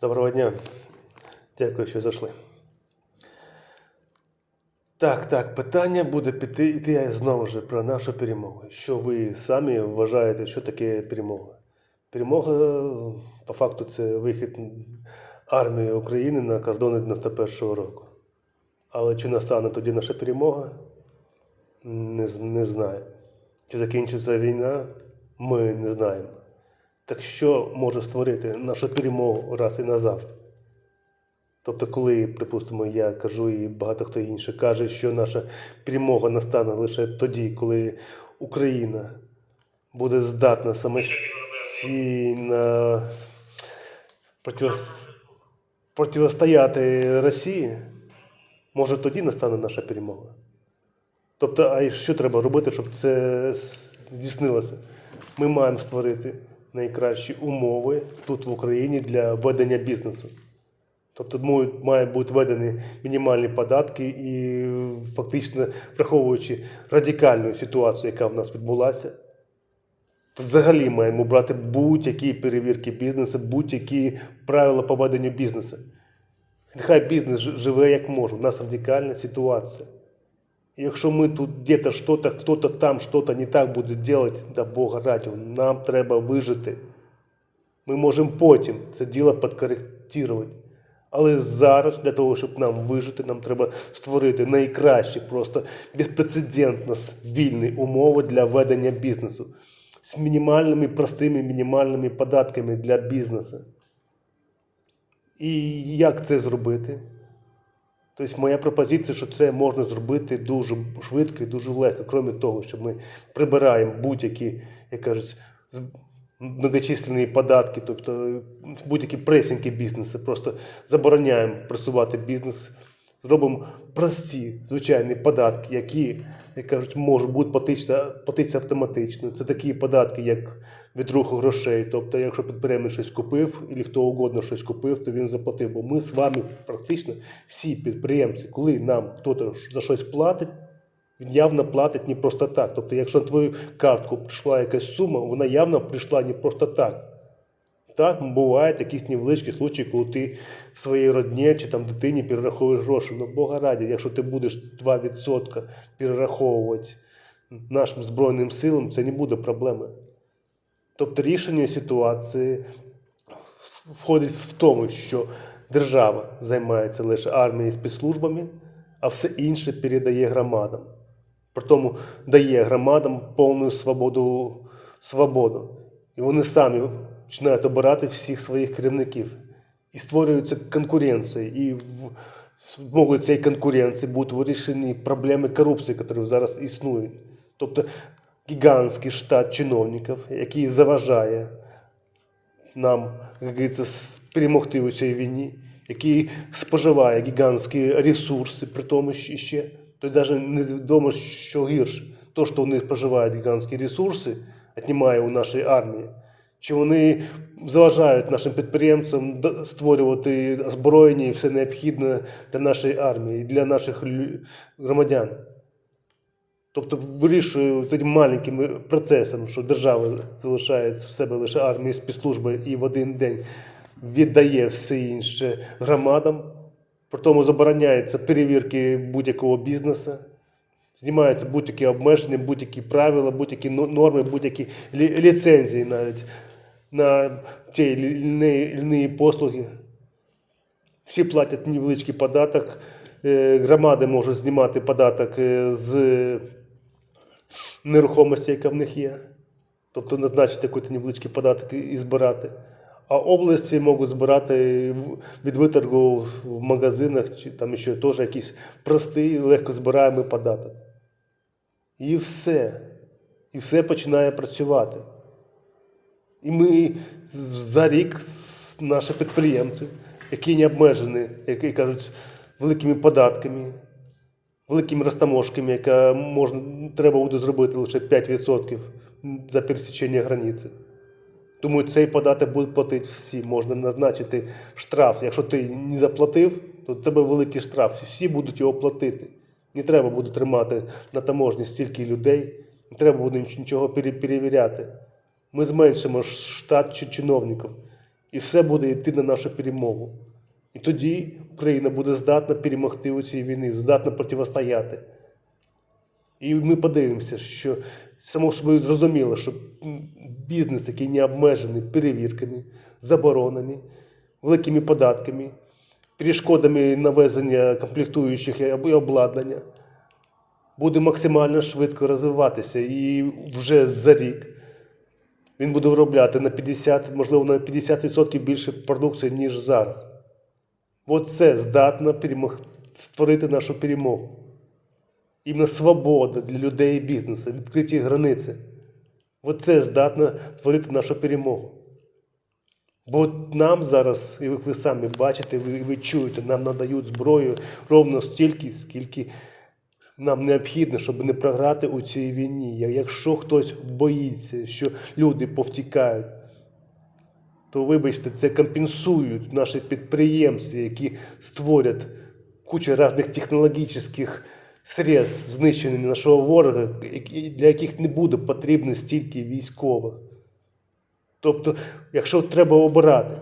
Доброго дня. Дякую, що зайшли. Так, так, питання буде піти йти знову ж про нашу перемогу. Що ви самі вважаєте, що таке перемога? Перемога, по факту, це вихід армії України на кордони 91-го року. Але чи настане тоді наша перемога? Не, не знаю. Чи закінчиться війна? Ми не знаємо. Так що може створити нашу перемогу раз і назавжди? Тобто, коли, припустимо, я кажу і багато хто інший каже, що наша перемога настане лише тоді, коли Україна буде здатна самостійно противос- противостояти Росії, може тоді настане наша перемога. Тобто, а що треба робити, щоб це здійснилося? Ми маємо створити найкращі умови тут в Україні для ведення бізнесу. Тобто мають- бути введені мінімальні податки і фактично враховуючи радикальну ситуацію, яка в нас відбулася, взагалі маємо брати будь-які перевірки бізнесу, будь-які правила по веденню бізнесу. Нехай бізнес живе як може. У нас радикальна ситуація. Якщо ми тут где-то что-то, кто-то там что-то не так буде делать, да Бога раді, нам треба вижити. Ми можемо потім це діло підкоректувати. Але зараз для того, щоб нам вижити, нам треба створити найкращі, просто безпрецедентно вільні умови для ведення бізнесу з мінімальними, простими мінімальними податками для бізнесу. І як це зробити? Тобто моя пропозиція, що це можна зробити дуже швидко і дуже легко, крім того, що ми прибираємо будь-які, як кажуть, многочисленні податки, тобто будь-які пресінки бізнесу, просто забороняємо пресувати бізнес, зробимо прості звичайні податки, які, як кажуть, можуть бути платитися автоматично. Це такі податки, як від руху грошей. Тобто, якщо підприємець щось купив, або хто угодно щось купив, то він заплатив. Бо ми з вами практично всі підприємці, коли нам хтось за щось платить, він явно платить не просто так. Тобто, якщо на твою картку прийшла якась сума, вона явно прийшла не просто так. Так, бувають якісь невеличкі случаї, коли ти своїй родні чи там дитині перераховуєш гроші. Ну, Бога раді, якщо ти будеш 2% перераховувати нашим Збройним силам, це не буде проблеми. Тобто рішення ситуації входить в тому, що держава займається лише армією і спецслужбами, а все інше передає громадам. Притому дає громадам повну свободу, свободу. І вони самі починають обирати всіх своїх керівників. І створюється конкуренція. І мовою цієї конкуренції будуть вирішені проблеми корупції, які зараз існують. Тобто гігантський штат чиновників, який заважає нам, як перемогти у цій війні, який споживає гігантські ресурси, при тому ще-. То навіть невідомо, що гірше. То, що вони споживають гігантські ресурси, віднімає у нашої армії. Чи вони заважають нашим підприємцям створювати озброєння і все необхідне для нашої армії, для наших громадян. Тобто вирішує таким маленьким процесом, що держава залишає в себе лише армію спецслужби і в один день віддає все інше громадам. При тому забороняються перевірки будь-якого бізнесу, знімаються будь-які обмеження, будь-які правила, будь-які норми, будь-які ліцензії навіть на ті ільні послуги. Всі платять невеличкий податок. е, Громади можуть знімати податок е, з нерухомості, яка в них є. Тобто назначити якийсь невеличкий податок і- збирати. А області можуть збирати від виторгу в магазинах, чи там ще теж якийсь простий, легко збираємий податок. І все. І все починає працювати. І ми за рік наші підприємці, які не обмежені, які кажуть, великими податками, великими розтаможками, яка можна, треба буде зробити лише 5% за пересічення границі. Тому цей податок будуть платити всі. Можна назначити штраф. Якщо ти не заплатив, то тебе великий штраф. Всі будуть його платити. Не треба буде тримати на таможні стільки людей, не треба буде нічого перевіряти. Ми зменшимо штат чи чиновників. І все буде йти на нашу перемогу. І тоді Україна буде здатна перемогти у цій війні, здатна протистояти. І ми подивимося, що само собою зрозуміло, що бізнес, який не обмежений перевірками, заборонами, великими податками, перешкодами навезення комплектуючих і обладнання, буде максимально швидко розвиватися. І вже за рік він буде виробляти на 50, можливо, на 50% більше продукції, ніж зараз. От це здатно перемог... створити нашу перемогу. Іменно свобода для людей і бізнесу, відкриті границі. Оце здатно творити нашу перемогу. Бо нам зараз, і ви самі бачите, ви, ви чуєте, нам надають зброю ровно стільки, скільки нам необхідно, щоб не програти у цій війні. Якщо хтось боїться, що люди повтікають, то вибачте, це компенсують наші підприємці, які створять кучу різних технологічних средств знищення нашого ворога, для яких не буде потрібно стільки військових. Тобто, якщо треба обирати,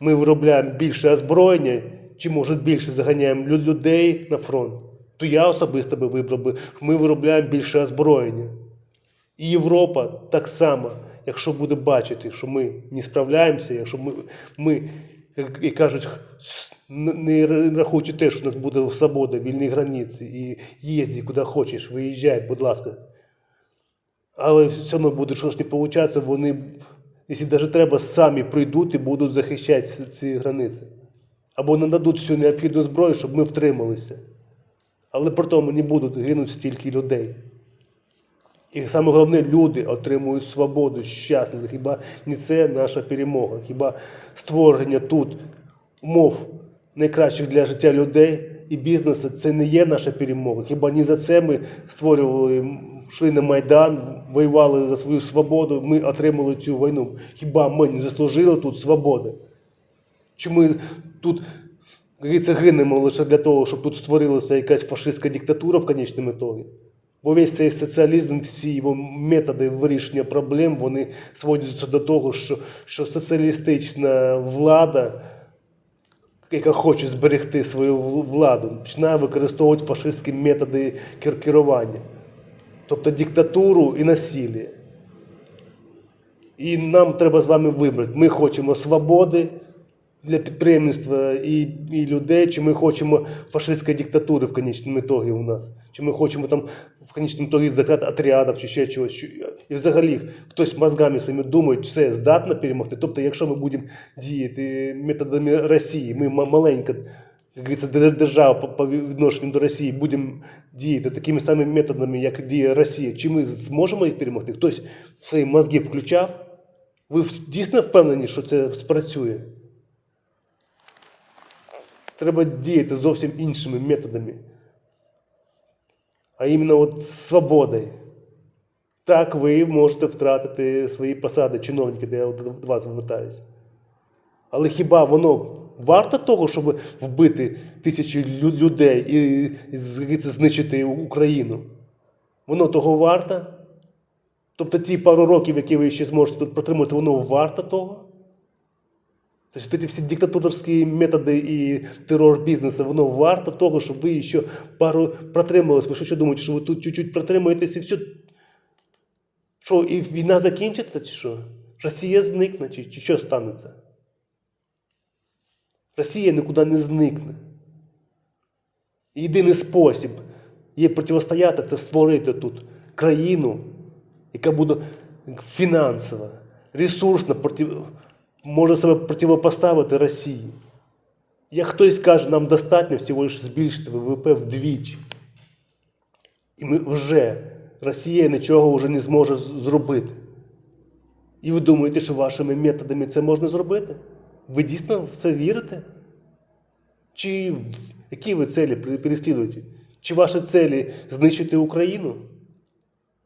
ми виробляємо більше озброєння, чи може більше заганяємо людей на фронт, то я особисто би вибрав би, ми виробляємо більше озброєння. І Європа так само, якщо буде бачити, що ми не справляємося, якщо ми, ми як кажуть, не рахуючи те, що у нас буде свобода, вільні границі, і їзді куди хочеш, виїжджай, будь ласка. Але все одно буде щось не виходить, вони, якщо навіть треба, самі прийдуть і будуть захищати ці, ці границі. Або нададуть всю необхідну зброю, щоб ми втрималися. Але при тому не будуть гинути стільки людей. І саме головне, люди отримують свободу, щасливі. Хіба не це наша перемога? Хіба створення тут умов найкращих для життя людей і бізнесу це не є наша перемога? Хіба не за це ми створювали, йшли на Майдан, воювали за свою свободу, ми отримали цю війну? Хіба ми не заслужили тут свободи? Чи ми тут гинемо лише для того, щоб тут створилася якась фашистська диктатура в конечному ітогі? Бо весь цей соціалізм, всі його методи вирішення проблем, вони сводяться до того, що, що соціалістична влада, яка хоче зберегти свою владу, починає використовувати фашистські методи кер- керування. Тобто диктатуру і насилля. І нам треба з вами вибрати. Ми хочемо свободи для підприємництва і, і людей, чи ми хочемо фашистської диктатури в конечному ітогі у нас. Чи ми хочемо там в конечному ітогі закрити отрядів чи ще чогось. І взагалі хтось мозгами своїми думає, чи це здатно перемогти. Тобто, якщо ми будемо діяти методами Росії, ми ма- маленька як говориться, держава по, відношенню до Росії, будемо діяти такими самими методами, як діє Росія, чи ми зможемо їх перемогти? Хтось в свої мозги включав? Ви дійсно впевнені, що це спрацює? Треба діяти зовсім іншими методами. А іменно от свободою. Так ви можете втратити свої посади, чиновники, де я до вас звертаюся. Але хіба воно варто того, щоб вбити тисячі людей і, знищити Україну? Воно того варто? Тобто ті пару років, які ви ще зможете тут протримати, воно варто того? Тобто ці всі диктаторські методи і терор бізнесу, воно варто того, щоб ви ще пару протрималися. Ви що, що думаєте, що ви тут чуть-чуть протримаєтесь і все? Що, і війна закінчиться, чи що? Росія зникне, чи, чи що станеться? Росія нікуди не зникне. Єдиний спосіб їй протистояти це створити тут країну, яка буде фінансово, ресурсно проти... може себе противопоставити Росії. Як хтось каже, нам достатньо всього лише збільшити ВВП вдвічі. І ми вже, Росія нічого вже не зможе зробити. І ви думаєте, що вашими методами це можна зробити? Ви дійсно в це вірите? Чи які ви цілі переслідуєте? Чи ваші цілі знищити Україну?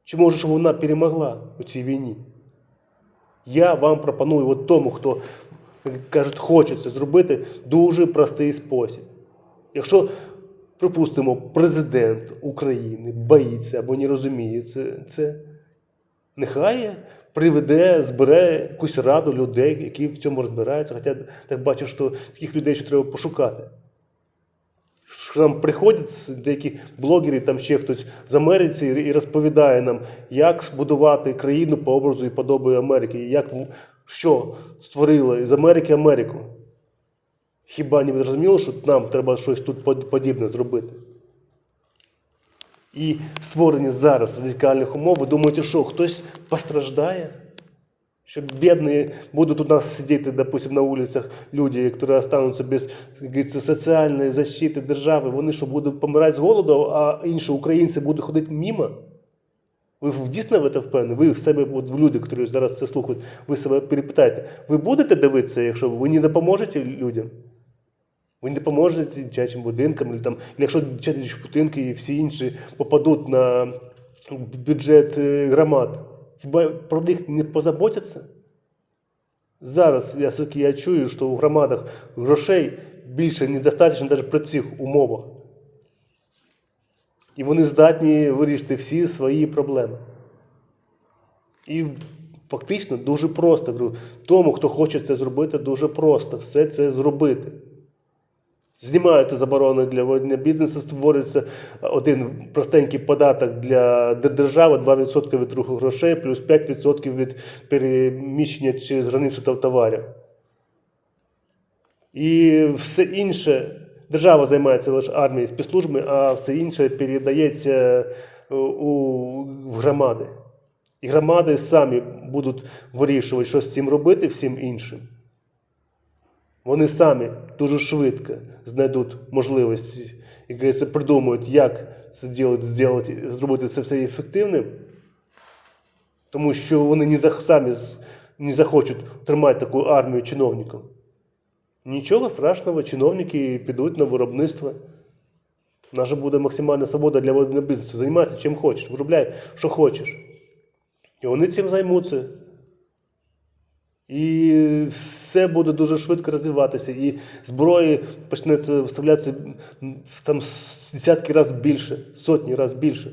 Чи може, щоб вона перемогла у цій війні? Я вам пропоную от тому, хто кажуть, хоче це зробити, дуже простий спосіб. Якщо, припустимо, президент України боїться або не розуміє це, це нехай приведе, збере якусь раду людей, які в цьому розбираються. Хоча так бачу, що таких людей ще треба пошукати. Що нам приходять деякі блогери, там ще хтось з Америці і розповідає нам, як збудувати країну по образу і подобою Америки, як що створило з Америки Америку. Хіба не зрозуміло, що нам треба щось тут подібне зробити? І створені зараз радикальних умов, ви думаєте, що хтось постраждає? Що бідні будуть у нас сидіти, допустим, на вулицях люди, які остануться без соціальної защити держави, вони що будуть помирати з голоду, а інші українці будуть ходити мимо? Ви дійсно в це впевнені? Ви в себе, от люди, які зараз це слухають, ви себе перепитаєте, ви будете дивитися, якщо ви не допоможете людям? Ви не допоможете дитячим будинкам, там, якщо дитячі будинки і всі інші попадуть на бюджет е, громад, хіба про них не позаботяться? Зараз я, я чую, що у громадах грошей більше недостатньо навіть при цих умовах. І вони здатні вирішити всі свої проблеми. І фактично дуже просто. Тому, хто хоче це зробити, дуже просто все це зробити. Знімаєте заборони для ведення бізнесу, створюється один простенький податок для держави, 2% від руху грошей, плюс 5% від переміщення через границю та товарів. І все інше, держава займається лише армією, спецслужбами, а все інше передається у, у, в громади. І громади самі будуть вирішувати, що з цим робити всім іншим. Вони самі дуже швидко знайдуть можливості, як говориться, придумають, як це зробити, зробити це все ефективним, тому що вони не самі не захочуть тримати таку армію чиновників. Нічого страшного, чиновники підуть на виробництво. У нас же буде максимальна свобода для бізнесу. Займайся чим хочеш, виробляй, що хочеш. І вони цим займуться. І все буде дуже швидко розвиватися. І зброї почнеться вставлятися там десятки разів більше, сотні разів більше.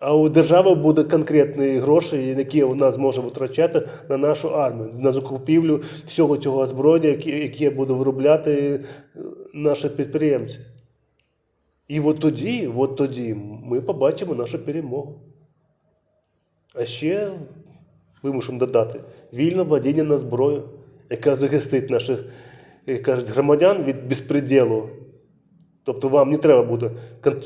А у держави буде конкретні гроші, які вона зможе витрачати на нашу армію, на закупівлю всього цього озброєння, яке, буде виробляти е, наші підприємці. І от тоді, от тоді ми побачимо нашу перемогу. А ще вимушено додати вільне владіння на зброю, яка захистить наших як кажуть, громадян від безпреділу. Тобто вам не треба буде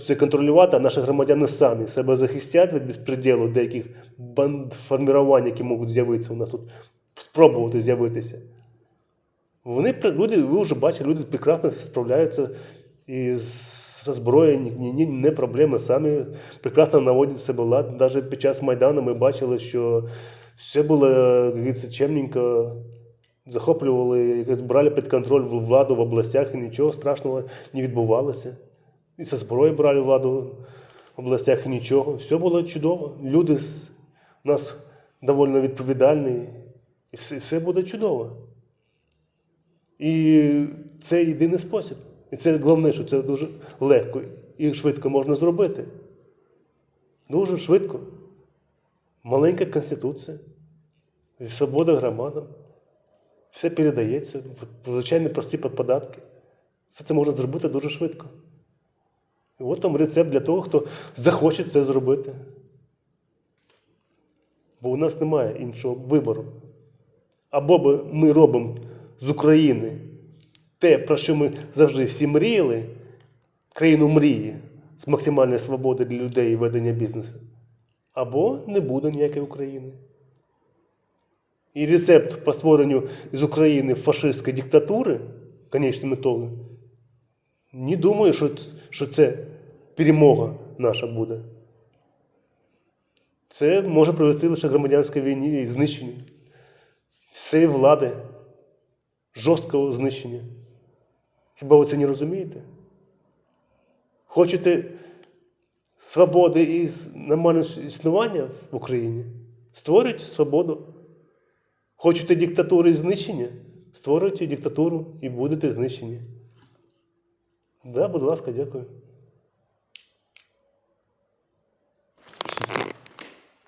це контролювати, а наші громадяни самі себе захистять від безпреділу деяких банд формувань, які можуть з'явитися у нас тут, спробувати з'явитися. Вони люди, ви вже бачите, люди прекрасно справляються із зі зброєю, ні, не проблеми, самі прекрасно наводять себе лад. Навіть під час Майдану ми бачили, що все було як говориться, чемненько, захоплювали, брали під контроль владу в областях, і нічого страшного не відбувалося. І зі зброї брали владу в областях, і нічого. Все було чудово. Люди з- нас доволі відповідальні, і все буде чудово. І це єдиний спосіб. І це головне, що це дуже легко і швидко можна зробити. Дуже швидко. Маленька конституція, свобода громадам. Все передається, звичайні прості податки. Все це можна зробити дуже швидко. І от там рецепт для того, хто захоче це зробити. Бо у нас немає іншого вибору. Або ми робимо з України те, про що ми завжди всі мріяли, країну мрії з максимальної свободи для людей і ведення бізнесу, або не буде ніякої України. І рецепт по створенню з України фашистської диктатури, конечним ітогом, не думаю, що, що це перемога наша буде. Це може привести лише громадянській війні і знищенню всієї влади, жорсткого знищення. Хіба ви це не розумієте? Хочете свободи і нормальне існування в Україні? Створюйте свободу. Хочете диктатури і знищення? Створюйте диктатуру і будете знищені. Да, будь ласка, дякую.